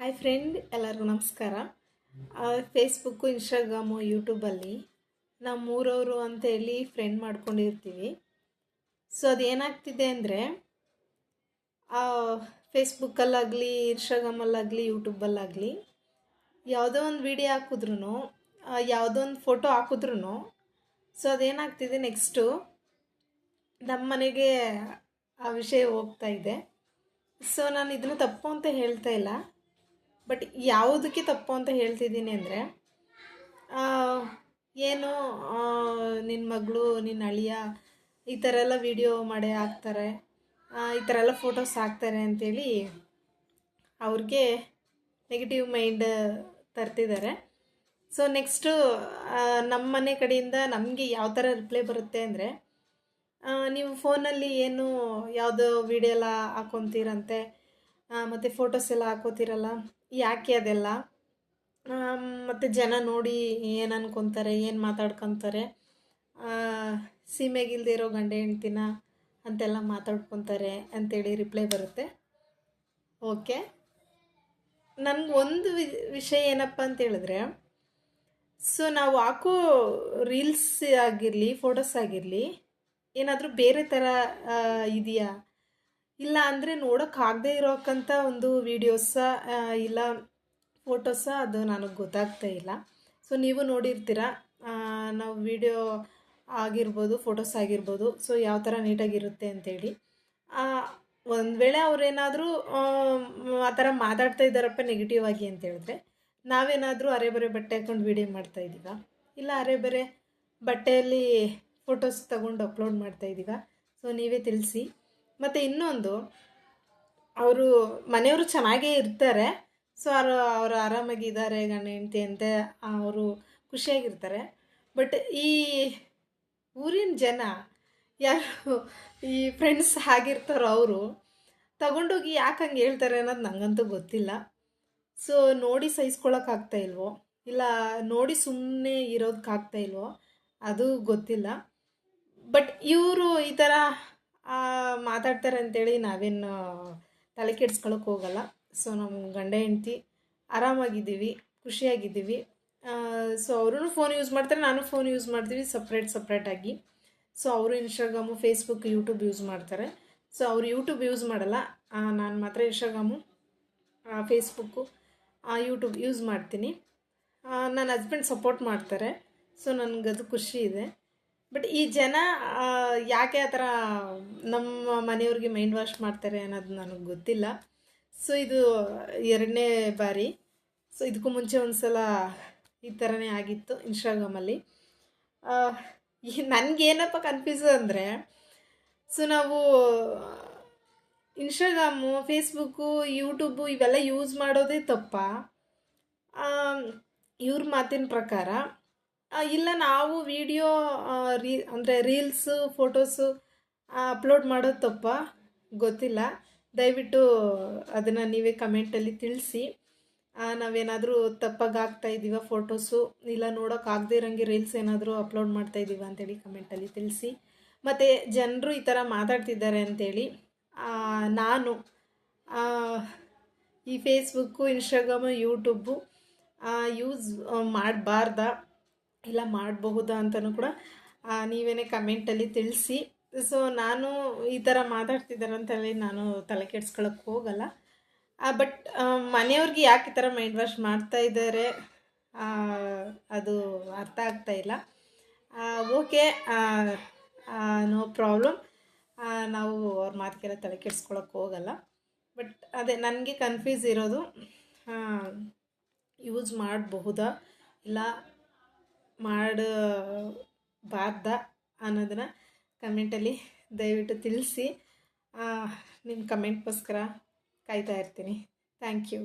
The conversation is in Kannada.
ಹಾಯ್ ಫ್ರೆಂಡ್, ಎಲ್ಲರಿಗೂ ನಮಸ್ಕಾರ. ಫೇಸ್ಬುಕ್ಕು ಇನ್ಸ್ಟಾಗ್ರಾಮು ಯೂಟ್ಯೂಬಲ್ಲಿ ನಮ್ಮ ಊರವರು ಅಂತೇಳಿ ಫ್ರೆಂಡ್ ಮಾಡ್ಕೊಂಡಿರ್ತೀವಿ. ಸೊ ಅದೇನಾಗ್ತಿದೆ ಅಂದರೆ ಫೇಸ್ಬುಕ್ಕಲ್ಲಾಗಲಿ ಇನ್ಸ್ಟಾಗ್ರಾಮಲ್ಲಾಗಲಿ ಯೂಟ್ಯೂಬಲ್ಲಾಗಲಿ ಯಾವುದೋ ಒಂದು ವಿಡಿಯೋ ಹಾಕಿದ್ರೂ ಯಾವುದೋ ಒಂದು ಫೋಟೋ ಹಾಕಿದ್ರೂ ಸೊ ಅದೇನಾಗ್ತಿದೆ ನೆಕ್ಸ್ಟು ನಮ್ಮ ಮನೆಗೆ ಆ ವಿಷಯ ಹೋಗ್ತಾ ಇದೆ. ಸೊ ನಾನು ಇದನ್ನು ತಪ್ಪು ಅಂತ ಹೇಳ್ತಾ ಇಲ್ಲ. ಬಟ್ ಯಾವುದಕ್ಕೆ ತಪ್ಪು ಅಂತ ಹೇಳ್ತಿದ್ದೀನಿ ಅಂದರೆ ಏನು ನಿನ್ನ ಮಗಳು ನಿನ್ನ ಅಳಿಯ ಈ ಥರ ಎಲ್ಲ ವಿಡಿಯೋ ಮಾಡೇ ಹಾಕ್ತಾರೆ ಈ ಥರ ಎಲ್ಲ ಫೋಟೋಸ್ ಹಾಕ್ತಾರೆ ಅಂತೇಳಿ ಅವ್ರಿಗೆ ನೆಗೆಟಿವ್ ಮೈಂಡ್ ತರ್ತಿದ್ದಾರೆ. ಸೊ ನೆಕ್ಸ್ಟು ನಮ್ಮ ಮನೆ ಕಡೆಯಿಂದ ನಮಗೆ ಯಾವ ಥರ ರಿಪ್ಲೈ ಬರುತ್ತೆ ಅಂದರೆ ನೀವು ಫೋನಲ್ಲಿ ಏನು ಯಾವುದೋ ವಿಡಿಯೋ ಎಲ್ಲ ಹಾಕೊತೀರಂತೆ ಮತ್ತು ಫೋಟೋಸ್ ಎಲ್ಲ ಹಾಕೋತಿರಲ್ಲ? ಯಾಕೆ ಅದೆಲ್ಲ? ಮತ್ತು ಜನ ನೋಡಿ ಏನು ಅನ್ಕೊತಾರೆ, ಏನು ಮಾತಾಡ್ಕೊತಾರೆ? ಸೀಮೆಗಿಲ್ದೇ ಇರೋ ಗಂಡ ಹೆಂಡ್ತಿನ ಅಂತೆಲ್ಲ ಮಾತಾಡ್ಕೊತಾರೆ ಅಂತೇಳಿ ರಿಪ್ಲೈ ಬರುತ್ತೆ. ಓಕೆ ನನಗೆ ಒಂದು ವಿಷಯ ಏನಪ್ಪ ಅಂತ ಹೇಳಿದ್ರೆ ಸೊ ನಾವು ಹಾಕೋ ರೀಲ್ಸ್ ಆಗಿರಲಿ ಫೋಟೋಸ್ ಆಗಿರಲಿ, ಏನಾದರೂ ಬೇರೆ ಥರ ಇದೆಯಾ? ಇಲ್ಲ ಅಂದರೆ ನೋಡೋಕ್ಕಾಗದೇ ಇರೋಕ್ಕಂಥ ಒಂದು ವೀಡಿಯೋಸ ಇಲ್ಲ ಫೋಟೋಸ ಅದು ನನಗೆ ಗೊತ್ತಾಗ್ತಾ ಇಲ್ಲ. ಸೊ ನೀವು ನೋಡಿರ್ತೀರ? ನಾವು ವಿಡಿಯೋ ಆಗಿರ್ಬೋದು ಫೋಟೋಸ್ ಆಗಿರ್ಬೋದು ಸೊ ಯಾವ ಥರ ನೀಟಾಗಿರುತ್ತೆ ಅಂತೇಳಿ. ಒಂದು ವೇಳೆ ಅವರೇನಾದರೂ, ಆ ಥರ ಮಾತಾಡ್ತಾ ಇದ್ದಾರಪ್ಪ ನೆಗೆಟಿವ್ ಆಗಿ ಅಂತ ಹೇಳಿದ್ರೆ, ನಾವೇನಾದರೂ ಅರೆ ಬರೆ ಬಟ್ಟೆ ಹಾಕೊಂಡು ವಿಡಿಯೋ ಮಾಡ್ತಾ ಇದ್ದೀವ ಇಲ್ಲ ಅರೆ ಬರೆ ಬಟ್ಟೆಯಲ್ಲಿ ಫೋಟೋಸ್ ತಗೊಂಡು ಅಪ್ಲೋಡ್ ಮಾಡ್ತಾ ಇದ್ದೀವ ಸೊ ನೀವೇ ತಿಳಿಸಿ. ಮತ್ತು ಇನ್ನೊಂದು, ಅವರು ಮನೆಯವರು ಚೆನ್ನಾಗೇ ಇರ್ತಾರೆ. ಸೊ ಅವರು ಅವರು ಆರಾಮಾಗಿದ್ದಾರೆ ಗಂಡ ಹೆಂಡತಿ ಅಂತ, ಅವರು ಖುಷಿಯಾಗಿರ್ತಾರೆ. ಬಟ್ ಈ ಊರಿನ ಜನ, ಯಾರು ಈ ಫ್ರೆಂಡ್ಸ್ ಆಗಿರ್ತಾರೋ ಅವರು, ತಗೊಂಡೋಗಿ ಯಾಕೆ ಹಂಗೆ ಹೇಳ್ತಾರೆ ಅನ್ನೋದು ನನಗಂತೂ ಗೊತ್ತಿಲ್ಲ. ಸೊ ನೋಡಿ ಸಹಿಸ್ಕೊಳಕ್ಕಾಗ್ತಾ ಇಲ್ವೋ? ಇಲ್ಲ, ನೋಡಿ ಸುಮ್ಮನೆ ಇರೋದಕ್ಕಾಗ್ತಾ ಇಲ್ವೋ? ಅದು ಗೊತ್ತಿಲ್ಲ. ಬಟ್ ಇವರು ಈ ಥರ ಮಾತಾಡ್ತಾರೆ ಅಂತೇಳಿ ನಾವೇನು ತಲೆ ಕೆಡ್ಸ್ಕೊಳಕ್ಕೆ ಹೋಗಲ್ಲ. ಸೊ ನಮ್ಮ ಗಂಡ ಹೆಂಡ್ತಿ ಆರಾಮಾಗಿದ್ದೀವಿ, ಖುಷಿಯಾಗಿದ್ದೀವಿ. ಸೊ ಅವರು ಫೋನ್ ಯೂಸ್ ಮಾಡ್ತಾರೆ, ನಾನು ಫೋನ್ ಯೂಸ್ ಮಾಡ್ತೀವಿ ಸಪ್ರೇಟ್ ಸಪ್ರೇಟಾಗಿ ಸೊ ಅವರು ಇನ್ಸ್ಟಾಗ್ರಾಮು ಫೇಸ್ಬುಕ್ ಯೂಟ್ಯೂಬ್ ಯೂಸ್ ಮಾಡ್ತಾರೆ. ಸೊ ಅವರು ಯೂಟ್ಯೂಬ್ ಯೂಸ್ ಮಾಡಲ್ಲ. ನಾನು ಮಾತ್ರ ಇನ್ಸ್ಟಾಗ್ರಾಮು ಫೇಸ್ಬುಕ್ಕು ಯೂಟ್ಯೂಬ್ ಯೂಸ್ ಮಾಡ್ತೀನಿ. ನನ್ನ ಹಸ್ಬೆಂಡ್ ಸಪೋರ್ಟ್ ಮಾಡ್ತಾರೆ. ಸೊ ನನಗದು ಖುಷಿ ಇದೆ. ಬಟ್ ಈ ಜನ ಯಾಕೆ ಆ ಥರ ನಮ್ಮ ಮನೆಯವ್ರಿಗೆ ಮೈಂಡ್ ವಾಶ್ ಮಾಡ್ತಾರೆ ಅನ್ನೋದು ನನಗೆ ಗೊತ್ತಿಲ್ಲ. ಸೊ ಇದು ಎರಡನೇ ಬಾರಿ. ಸೊ ಇದಕ್ಕೂ ಮುಂಚೆ ಒಂದು ಸಲ ಈ ಥರನೇ ಆಗಿತ್ತು ಇನ್ಸ್ಟಾಗ್ರಾಮಲ್ಲಿ ನನಗೇನಪ್ಪ ಕನ್ಫ್ಯೂಸ್ ಅಂದರೆ ಸೊ ನಾವು ಇನ್ಸ್ಟಾಗ್ರಾಮು ಫೇಸ್ಬುಕ್ಕು ಯೂಟ್ಯೂಬು ಇವೆಲ್ಲ ಯೂಸ್ ಮಾಡೋದೇ ತಪ್ಪ? ಇವ್ರ ಮಾತಿನ ಪ್ರಕಾರ ಇಲ್ಲ ನಾವು ವಿಡಿಯೋ ರೀ ಅಂದರೆ ರೀಲ್ಸು ಫೋಟೋಸು ಅಪ್ಲೋಡ್ ಮಾಡೋದು ತಪ್ಪ. ಗೊತ್ತಿಲ್ಲ. ದಯವಿಟ್ಟು ಅದನ್ನು ನೀವೇ ಕಮೆಂಟಲ್ಲಿ ತಿಳಿಸಿ. ನಾವೇನಾದರೂ ತಪ್ಪಾಗಿ ಆಗ್ತಾ ಇದ್ದೀವ ಫೋಟೋಸು ಇಲ್ಲ ನೋಡೋಕ್ಕಾಗದೇ ಇರೋಂಗೆ ರೀಲ್ಸ್ ಏನಾದರೂ ಅಪ್ಲೋಡ್ ಮಾಡ್ತಾ ಇದ್ದೀವ ಅಂತೇಳಿ ಕಮೆಂಟಲ್ಲಿ ತಿಳಿಸಿ. ಮತ್ತು ಜನರು ಈ ಥರ ಮಾತಾಡ್ತಿದ್ದಾರೆ ಅಂತೇಳಿ ಆ, ನಾನು ಈ ಫೇಸ್ಬುಕ್ಕು ಇನ್ಸ್ಟಾಗ್ರಾಮು ಯೂಟ್ಯೂಬು ಯೂಸ್ ಮಾಡಬಾರ್ದ. ಇಲ್ಲ ಮಾಡಬಹುದಾ ಅಂತಲೂ ಕೂಡ ನೀವೇನೇ ಕಮೆಂಟಲ್ಲಿ ತಿಳಿಸಿ. ಸೊ ನಾನು ಈ ಥರ ಮಾತಾಡ್ತಿದ್ದಾರೆ ನಾನು ತಲೆ ಕೆಡ್ಸ್ಕೊಳಕ್ಕೆ ಹೋಗಲ್ಲ. ಬಟ್ ಮನೆಯವ್ರಿಗೆ ಯಾಕೆ ಈ ಥರ ಮೈಂಡ್ ವಾಶ್ ಮಾಡ್ತಾ ಇದ್ದಾರೆ ಅದು ಅರ್ಥ ಆಗ್ತಾ ಇಲ್ಲ. ಓಕೆ ನೋ ಪ್ರಾಬ್ಲಮ್ ನಾವು ಅವ್ರ ಮಾತಿಗೆಲ್ಲ ತಲೆ ಕೆಡ್ಸ್ಕೊಳಕ್ಕೆ ಹೋಗಲ್ಲ. ಬಟ್ ಅದೇ ನನಗೆ ಕನ್ಫ್ಯೂಸ್ ಇರೋದು ಯೂಸ್ ಮಾಡಬಹುದಾ? ಇಲ್ಲ ಮಾಡಬಾರ್ದ ಅನ್ನೋದನ್ನು ಕಮೆಂಟಲ್ಲಿ ದಯವಿಟ್ಟು ತಿಳಿಸಿ. ನಿಮ್ಮ ಕಮೆಂಟ್ಗೋಸ್ಕರ ಕಾಯ್ತಾ ಇರ್ತೀನಿ. Thank you